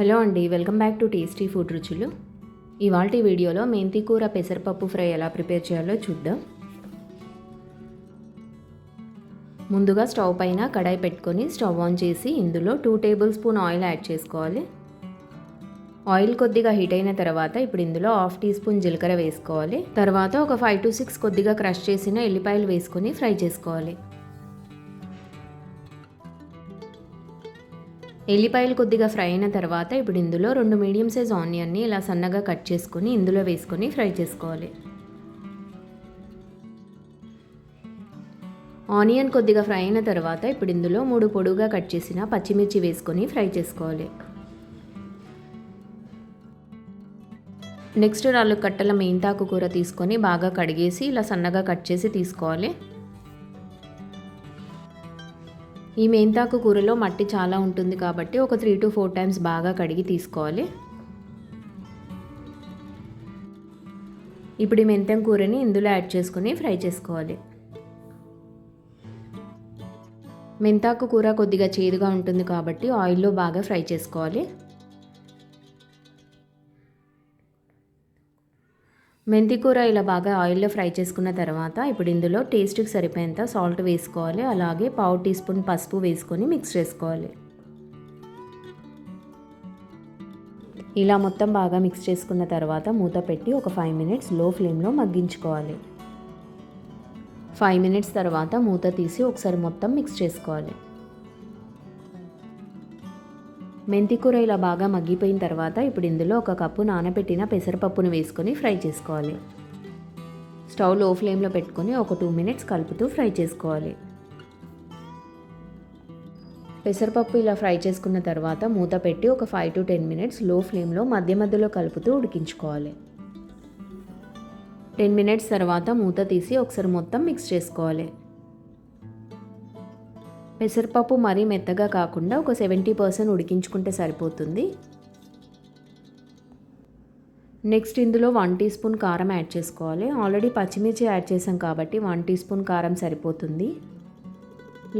Hello అండి welcome back to tasty food రుచులు. ఇవాళ వీడియోలో మెంతి కూర పెసరపప్పు ఫ్రై ఎలా ప్రిపేర్ చేయాలో చూద్దాం. ముందుగా స్టవ్ పైన కడాయి పెట్టుకొని స్టవ్ ఆన్ చేసి ఇందులో two tablespoon oil add చేసుకోవాలి. ఆయిల్ కొద్దిగా హీట్ అయిన తర్వాత ఇప్పుడు ఇందులో హాఫ్ టీ స్పూన్ జీలకర్ర వేసుకోవాలి. తర్వాత ఒక ఫైవ్ టు సిక్స్ కొద్దిగా క్రష్ చేసిన ఎల్లిపాయలు వేసుకొని ఫ్రై చేసుకోవాలి. ఎల్లిపాయలు కొద్దిగా ఫ్రై అయిన తర్వాత ఇప్పుడు ఇందులో రెండు మీడియం సైజ్ ఆనియన్ని ఇలా సన్నగా కట్ చేసుకొని ఇందులో వేసుకొని ఫ్రై చేసుకోవాలి. ఆనియన్ కొద్దిగా ఫ్రై అయిన తర్వాత ఇప్పుడు ఇందులో మూడు పొడుగా కట్ చేసిన పచ్చిమిర్చి వేసుకొని ఫ్రై చేసుకోవాలి. నెక్స్ట్ నాలుగు కట్టల మెంతాకు కూర తీసుకొని బాగా కడిగేసి ఇలా సన్నగా కట్ చేసి తీసుకోవాలి. ఈ మెంతాకు కూరలో మట్టి చాలా ఉంటుంది కాబట్టి ఒక త్రీ టు ఫోర్ టైమ్స్ బాగా కడిగి తీసుకోవాలి. ఇప్పుడు ఈ మెంతం కూరని ఇందులో యాడ్ చేసుకొని ఫ్రై చేసుకోవాలి. మెంతాకు కూర కొద్దిగా చేదుగా ఉంటుంది కాబట్టి ఆయిల్లో బాగా ఫ్రై చేసుకోవాలి. మెంతి కూర ఇలా బాగా ఆయిల్లో ఫ్రై చేసుకున్న తర్వాత ఇప్పుడు ఇందులో టేస్ట్కి సరిపోయేంత సాల్ట్ వేసుకోవాలి. అలాగే పావు టీ స్పూన్ పసుపు వేసుకొని మిక్స్ చేసుకోవాలి. ఇలా మొత్తం బాగా మిక్స్ చేసుకున్న తర్వాత మూత పెట్టి ఒక ఫైవ్ మినిట్స్లో ఫ్లేమ్లో మగ్గించుకోవాలి. ఫైవ్ మినిట్స్ తర్వాత మూత తీసి ఒకసారి మొత్తం మిక్స్ చేసుకోవాలి. మెంతికూర ఇలా బాగా మగ్గిపోయిన తర్వాత ఇప్పుడు ఇందులో ఒక కప్పు నానబెట్టిన పెసరపప్పును వేసుకొని ఫ్రై చేసుకోవాలి. స్టవ్లో ఫ్లేమ్లో పెట్టుకొని ఒక టూ మినిట్స్ కలుపుతూ ఫ్రై చేసుకోవాలి. పెసరపప్పు ఇలా ఫ్రై చేసుకున్న తర్వాత మూత పెట్టి ఒక ఫైవ్ టు టెన్ మినిట్స్లో ఫ్లేమ్లో మధ్య మధ్యలో కలుపుతూ ఉడికించుకోవాలి. టెన్ మినిట్స్ తర్వాత మూత తీసి ఒకసారి మొత్తం మిక్స్ చేసుకోవాలి. పెసరపప్పు మరీ మెత్తగా కాకుండా ఒక సెవెంటీ పర్సెంట్ ఉడికించుకుంటే సరిపోతుంది. నెక్స్ట్ ఇందులో వన్ టీ స్పూన్ కారం యాడ్ చేసుకోవాలి. ఆల్రెడీ పచ్చిమిర్చి యాడ్ చేసాం కాబట్టి వన్ టీ స్పూన్ కారం సరిపోతుంది.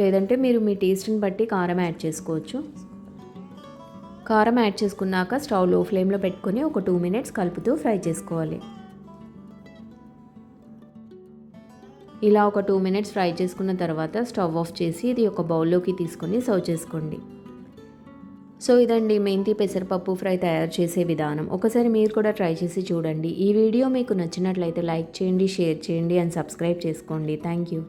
లేదంటే మీరు మీ టేస్ట్ని బట్టి కారం యాడ్ చేసుకోవచ్చు. కారం యాడ్ చేసుకున్నాక స్టవ్లో ఫ్లేమ్లో పెట్టుకొని ఒక టూ మినిట్స్ కలుపుతూ ఫ్రై చేసుకోవాలి. ఇలా ఒక టూ మినిట్స్ ఫ్రై చేసుకున్న తర్వాత స్టవ్ ఆఫ్ చేసి ఇది ఒక బౌల్లోకి తీసుకొని సర్వ్ చేసుకోండి. సో ఇదండి మెంతి పెసరపప్పు ఫ్రై తయారు చేసే విధానం. ఒకసారి మీరు కూడా ట్రై చేసి చూడండి. ఈ వీడియో మీకు నచ్చినట్లయితే లైక్ చేయండి షేర్ చేయండి అండ్ సబ్స్క్రైబ్ చేసుకోండి. Thank you.